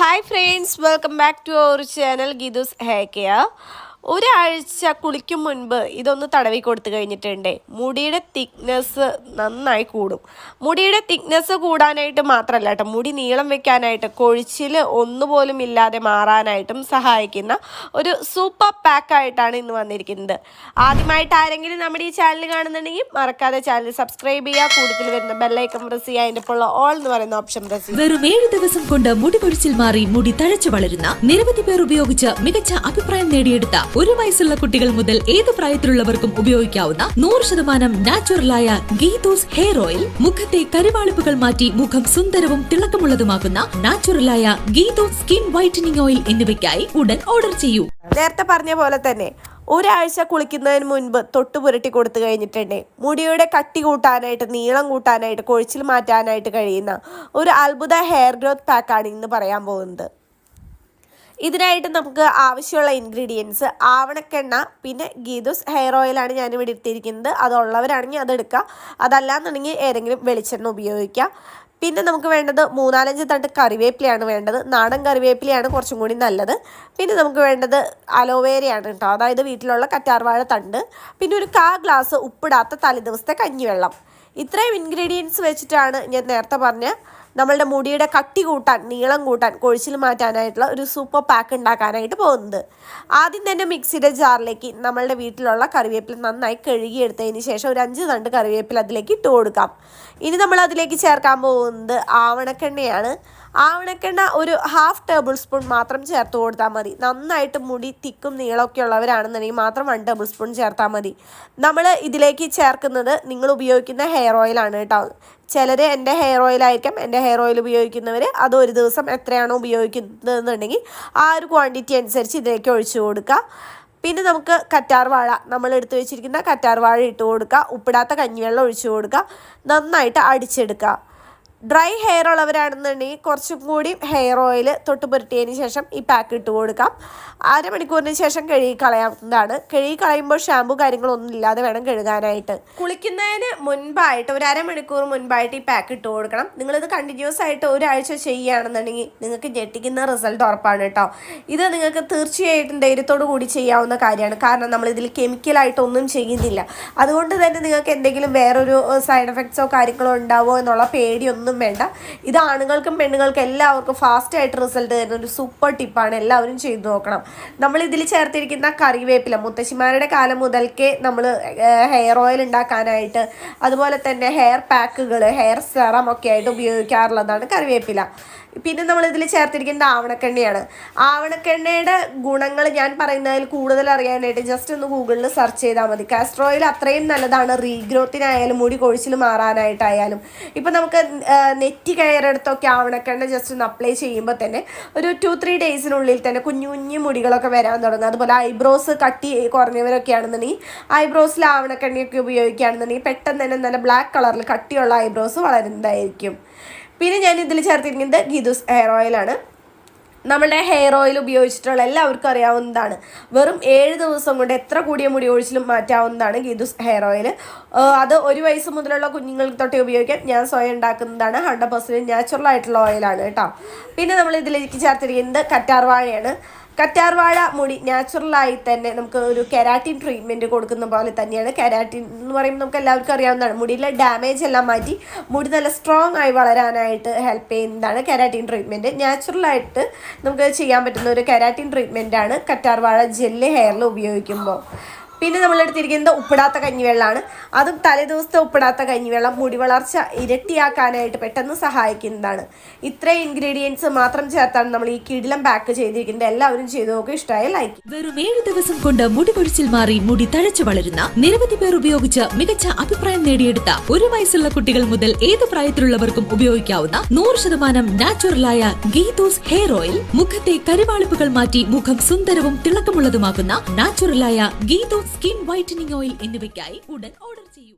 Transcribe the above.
Hi friends welcome back to our channel Geethus hair care ഒരാഴ്ച കുളിക്കും മുൻപ് ഇതൊന്ന് തടവി കൊടുത്തു കഴിഞ്ഞിട്ടുണ്ട്. മുടിയുടെ തിക്നെസ് നന്നായി കൂടും. മുടിയുടെ തിക്നെസ് കൂടാനായിട്ട് മാത്രമല്ല കേട്ടോ മുടി നീളം വെക്കാനായിട്ട് കൊഴിച്ചിൽ ഒന്നുപോലും ഇല്ലാതെ മാറാനായിട്ടും സഹായിക്കുന്ന ഒരു സൂപ്പർ പാക്ക് ആയിട്ടാണ് ഇന്ന് വന്നിരിക്കുന്നത്. ആദ്യമായിട്ട് ആരെങ്കിലും നമ്മുടെ ഈ ചാനൽ കാണുന്നുണ്ടെങ്കിൽ മറക്കാതെ ചാനൽ സബ്സ്ക്രൈബ് ചെയ്യുക. കൂടുതൽ വരുന്ന ബെല്ലൈക്കൺ പ്രസ് ചെയ്യുക. അതിന്റെ ഇപ്പോൾ ഓൾ എന്ന് പറയുന്ന ഓപ്ഷൻ പ്രസ് ചെയ്യുക. വെറും ഏഴ് ദിവസം കൊണ്ട് മുടി കൊഴിച്ചിൽ മാറി മുടി തഴച്ചു വളരുന്ന നിരവധി പേർ ഉപയോഗിച്ച് മികച്ച അഭിപ്രായം നേടിയെടുത്ത ഒരു വയസ്സുള്ള കുട്ടികൾ മുതൽ ഏത് പ്രായത്തിലുള്ളവർക്കും ഉപയോഗിക്കാവുന്ന നൂറ് ശതമാനം നാച്ചുറലായ ഗീതോസ് ഹെയർ ഓയിൽ മുഖത്തെ കരുവാളിപ്പുകൾ മാറ്റി മുഖം സുന്ദരവും തിളക്കമുള്ളതുമാക്കുന്ന നാച്ചുറലായ ഗീതോസ് സ്കിൻ വൈറ്റനിങ് ഓയിൽ എന്നിവയ്ക്കായി ഉടൻ ഓർഡർ ചെയ്യൂ. നേരത്തെ പറഞ്ഞ പോലെ തന്നെ ഒരാഴ്ച കുളിക്കുന്നതിന് മുൻപ് തൊട്ട് പുരട്ടി കൊടുത്തു കഴിഞ്ഞിട്ടുണ്ടേ. മുടിയുടെ കട്ടി കൂട്ടാനായിട്ട് നീളം കൂട്ടാനായിട്ട് കൊഴിച്ചിൽ മാറ്റാനായിട്ട് കഴിയുന്ന ഒരു അത്ഭുത ഹെയർ ഗ്രോത്ത് പാക്കാണ് ഇന്ന് പറയാൻ പോകുന്നത്. ഇതിനായിട്ട് നമുക്ക് ആവശ്യമുള്ള ഇൻഗ്രീഡിയൻസ് ആവണക്കെണ്ണ പിന്നെ ഗീതുസ് ഹെയർ ഓയിലാണ് ഞാനിവിടെ എടുത്തിരിക്കുന്നത് അതുള്ളവരാണെങ്കിൽ അതെടുക്കുക അതല്ലാന്നുണ്ടെങ്കിൽ ഏതെങ്കിലും വെളിച്ചെണ്ണ ഉപയോഗിക്കുക. പിന്നെ നമുക്ക് വേണ്ടത് മൂന്നാലഞ്ച് തണ്ട് കറിവേപ്പിലയാണ് വേണ്ടത്. നാടൻ കറിവേപ്പിലയാണ് കുറച്ചും കൂടി നല്ലത്. പിന്നെ നമുക്ക് വേണ്ടത് അലോവേരയാണ് കേട്ടോ. അതായത് വീട്ടിലുള്ള കറ്റാർവാഴ തണ്ട്. പിന്നെ ഒരു കാ ഗ്ലാസ് ഉപ്പിടാത്ത തലേദിവസത്തെ കഞ്ഞിവെള്ളം. ഇത്രയും ഇൻഗ്രീഡിയൻസ് വെച്ചിട്ടാണ് ഞാൻ നേരത്തെ പറഞ്ഞ നമ്മളുടെ മുടിയുടെ കട്ടി കൂട്ടാൻ നീളം കൂട്ടാൻ കൊഴിച്ചിൽ മാറ്റാനായിട്ടുള്ള ഒരു സൂപ്പർ പാക്ക് ഉണ്ടാക്കാനായിട്ട് പോകുന്നത്. ആദ്യം തന്നെ മിക്സിയുടെ ജാറിലേക്ക് നമ്മളുടെ വീട്ടിലുള്ള കറിവേപ്പില നന്നായി കഴുകിയെടുത്തതിന് ശേഷം ഒരു അഞ്ച് തണ്ട് കറിവേപ്പില അതിലേക്ക് ഇട്ട് കൊടുക്കാം. ഇനി നമ്മൾ അതിലേക്ക് ചേർക്കാൻ പോകുന്നത് ആവണക്കെണ്ണയാണ്. ആവണക്കെണ്ണ ഒരു ഹാഫ് ടേബിൾ സ്പൂൺ മാത്രം ചേർത്ത് കൊടുത്താൽ മതി. നന്നായിട്ട് മുടി തിക്കും നീളമൊക്കെ ഉള്ളവരാണെന്നുണ്ടെങ്കിൽ മാത്രം വൺ ടേബിൾ സ്പൂൺ ചേർത്താൽ മതി. നമ്മൾ ഇതിലേക്ക് ചേർക്കുന്നത് നിങ്ങൾ ഉപയോഗിക്കുന്ന ഹെയർ ഓയിലാണ് കേട്ടോ. ചിലർ എന്റെ ഹെയർ ഓയിലായിരിക്കാം എന്റെ ഹെയർ ഓയിൽ ഉപയോഗിക്കുന്നവർ അത് ഒരു ദിവസം എത്രയാണോ ഉപയോഗിക്കുന്നതെന്നുണ്ടെങ്കിൽ ആ ഒരു ക്വാണ്ടിറ്റി അനുസരിച്ച് ഇതിലേക്ക് ഒഴിച്ചു കൊടുക്കുക. പിന്നെ നമുക്ക് കറ്റാർ വാഴ നമ്മൾ എടുത്തു വെച്ചിരിക്കുന്ന കറ്റാർ വാഴ ഇട്ട് കൊടുക്കുക. ഉപ്പിടാത്ത കഞ്ഞിവെള്ളം ഒഴിച്ചു കൊടുക്കുക. നന്നായിട്ട് അടിച്ചെടുക്കുക. ഡ്രൈ ഹെയർ ഉള്ളവരാണെന്നുണ്ടെങ്കിൽ കുറച്ചും കൂടി ഹെയർ ഓയിൽ തൊട്ട് പുരട്ടിയതിന് ശേഷം ഈ പാക്ക് ഇട്ട് കൊടുക്കാം. അരമണിക്കൂറിന് ശേഷം കഴുകി കളയാവുന്നതാണ്. കഴുകി കളയുമ്പോൾ ഷാമ്പു കാര്യങ്ങളൊന്നും ഇല്ലാതെ വേണം കഴുകാനായിട്ട്. കുളിക്കുന്നതിന് മുൻപായിട്ട് ഒരു അരമണിക്കൂർ മുൻപായിട്ട് ഈ പാക്ക് ഇട്ട് കൊടുക്കണം. നിങ്ങളിത് കണ്ടിന്യൂസ് ആയിട്ട് ഒരാഴ്ച ചെയ്യുകയാണെന്നുണ്ടെങ്കിൽ നിങ്ങൾക്ക് ഞെട്ടിക്കുന്ന റിസൾട്ട് ഉറപ്പാണ് കേട്ടോ. ഇത് നിങ്ങൾക്ക് തീർച്ചയായിട്ടും ധൈര്യത്തോടു കൂടി ചെയ്യാവുന്ന കാര്യമാണ്. കാരണം നമ്മൾ ഇതിൽ കെമിക്കലായിട്ട് ഒന്നും ചെയ്യുന്നില്ല. അതുകൊണ്ട് തന്നെ നിങ്ങൾക്ക് എന്തെങ്കിലും വേറൊരു സൈഡ് എഫക്ട്സോ കാര്യങ്ങളോ ഉണ്ടാവോ എന്നുള്ള പേടിയൊന്നും വേണ്ട. ഇത് ആണുങ്ങൾക്കും പെണ്ണുങ്ങൾക്കും എല്ലാവർക്കും ഫാസ്റ്റ് ആയിട്ട് റിസൾട്ട് തരുന്ന ഒരു സൂപ്പർ ടിപ്പാണ് എല്ലാവരും ചെയ്തു നോക്കണം. നമ്മൾ ഇതിൽ ചേർത്തിരിക്കുന്ന കറിവേപ്പില മുത്തശ്ശിമാരുടെ കാലം മുതൽക്കേ നമ്മൾ ഹെയർ ഓയിൽ ഉണ്ടാക്കാനായിട്ട് അതുപോലെ തന്നെ ഹെയർ പാക്കുകൾ ഹെയർ സെറം ഒക്കെ ആയിട്ട് ഉപയോഗിക്കാറുള്ളതാണ് കറിവേപ്പില. പിന്നെ നമ്മൾ ഇതിൽ ചേർത്തിരിക്കുന്നത് ആവണക്കെണ്ണയാണ്. ആവണക്കെണ്ണയുടെ ഗുണങ്ങൾ ഞാൻ പറയുന്നതിൽ കൂടുതൽ അറിയാനായിട്ട് ജസ്റ്റ് ഒന്ന് ഗൂഗിളിൽ സെർച്ച് ചെയ്താൽ മതി. കാസ്റ്റർ ഓയിൽ അത്രയും നല്ലതാണ്. റീഗ്രോത്തിനായാലും മുടി കൊഴിച്ചിൽ മാറാനായിട്ടായാലും. ഇപ്പം നമുക്ക് നെറ്റി കയറെടുത്തൊക്കെ ആവണക്കെണ്ണ ജസ്റ്റ് ഒന്ന് അപ്ലൈ ചെയ്യുമ്പോൾ തന്നെ ഒരു ടു ത്രീ ഡേയ്സിനുള്ളിൽ തന്നെ കുഞ്ഞു കുഞ്ഞു മുടികളൊക്കെ വരാൻ തുടങ്ങും. അതുപോലെ ഐബ്രോസ് കട്ടി കുറഞ്ഞവരൊക്കെ ആണെന്നുണ്ടെങ്കിൽ ഐബ്രോസിൽ ആവണക്കെണ്ണയൊക്കെ ഉപയോഗിക്കുകയാണെന്നുണ്ടെങ്കിൽ പെട്ടെന്ന് തന്നെ നല്ല ബ്ലാക്ക് കളറിൽ കട്ടിയുള്ള ഐബ്രോസ് വളരുന്നതായിരിക്കും. പിന്നെ ഞാൻ ഇതിൽ ചേർത്തിരിക്കുന്നത് ഗീദൂസ് ഹെയർ ഓയിലാണ് നമ്മുടെ ഹെയർ ഓയിൽ ഉപയോഗിച്ചിട്ടുള്ള എല്ലാവർക്കും അറിയാവുന്നതാണ്. വെറും ഏഴ് ദിവസം കൊണ്ട് എത്ര കൂടിയ മുടി ഒഴിച്ചിലും മാറ്റാവുന്നതാണ് ഗീദൂസ് ഹെയർ ഓയിൽ അത് ഒരു വയസ്സ് മുതലുള്ള കുഞ്ഞുങ്ങൾക്ക് തൊട്ടേ ഉപയോഗിക്കാം ഞാൻ സ്വയം ഉണ്ടാക്കുന്നതാണ്. ഹൺഡ്രഡ് പെർസെന്റ് നാച്ചുറൽ ആയിട്ടുള്ള ഓയിലാണ് കേട്ടോ. പിന്നെ നമ്മൾ ഇതിലേക്ക് ചേർത്തിരിക്കുന്നത് കറ്റാർവാഴയാണ്. കറ്റാർവാഴ മുടി നാച്ചുറലായി തന്നെ നമുക്ക് ഒരു കെരാറ്റിൻ ട്രീറ്റ്മെന്റ് കൊടുക്കുന്ന പോലെ തന്നെയാണ്. കെരാറ്റിൻ എന്ന് പറയുമ്പോൾ നമുക്ക് എല്ലാവർക്കും അറിയാവുന്നതാണ്. മുടിയിലെ ഡാമേജ് എല്ലാം മാറ്റി മുടി നല്ല സ്ട്രോങ് ആയി വളരാനായിട്ട് ഹെൽപ്പ് ചെയ്യുന്നതാണ് കെരാറ്റിൻ ട്രീറ്റ്മെന്റ് നാച്ചുറലായിട്ട് നമുക്ക് ചെയ്യാൻ പറ്റുന്ന ഒരു കെരാറ്റിൻ ട്രീറ്റ്മെന്റാണ് കറ്റാർവാഴ ജെല്ല് ഹെയറിൽ ഉപയോഗിക്കുമ്പോൾ. പിന്നെ നമ്മൾ എടുത്തിരിക്കുന്നത് ഉപ്പിടാത്ത കഞ്ഞിവെള്ളമാണ് അതും തലേദിവസത്തെ ഉപ്പിടാത്ത കഞ്ഞിവെള്ളം മുടി വളർച്ച ഇരട്ടിയാക്കാനായിട്ട് പെട്ടെന്ന് സഹായിക്കുന്നതാണ്. ഇത്രയും ഇൻഗ്രീഡിയൻസ് മാത്രം ചേർത്താണ് നമ്മൾ ഈ കിടിലം പാക്ക് ചെയ്തിരിക്കുന്നത്. എല്ലാവരും ചെയ്തു നോക്കുക ഇഷ്ടമായ ലൈക്ക് വെറും ഏഴ് ദിവസം കൊണ്ട് മുടി പൊഴിച്ചിൽ മാറി മുടി തഴച്ചു വളരുന്ന നിരവധി പേർ ഉപയോഗിച്ച് മികച്ച അഭിപ്രായം നേടിയെടുത്ത ഒരു വയസ്സുള്ള കുട്ടികൾ മുതൽ ഏത് പ്രായത്തിലുള്ളവർക്കും ഉപയോഗിക്കാവുന്ന നൂറ് ശതമാനം നാച്ചുറലായ ഗീതോസ് ഹെയർ ഓയിൽ. മുഖത്തെ കരുവാളിപ്പുകൾ മാറ്റി മുഖം സുന്ദരവും തിളക്കമുള്ളതുമാക്കുന്ന നാച്ചുറലായ ഗീതോസ് സ്കിൻ വൈറ്റനിങ് ഓയിൽ എന്നിവയ്ക്കായി ഉടൻ ഓർഡർ ചെയ്യൂ.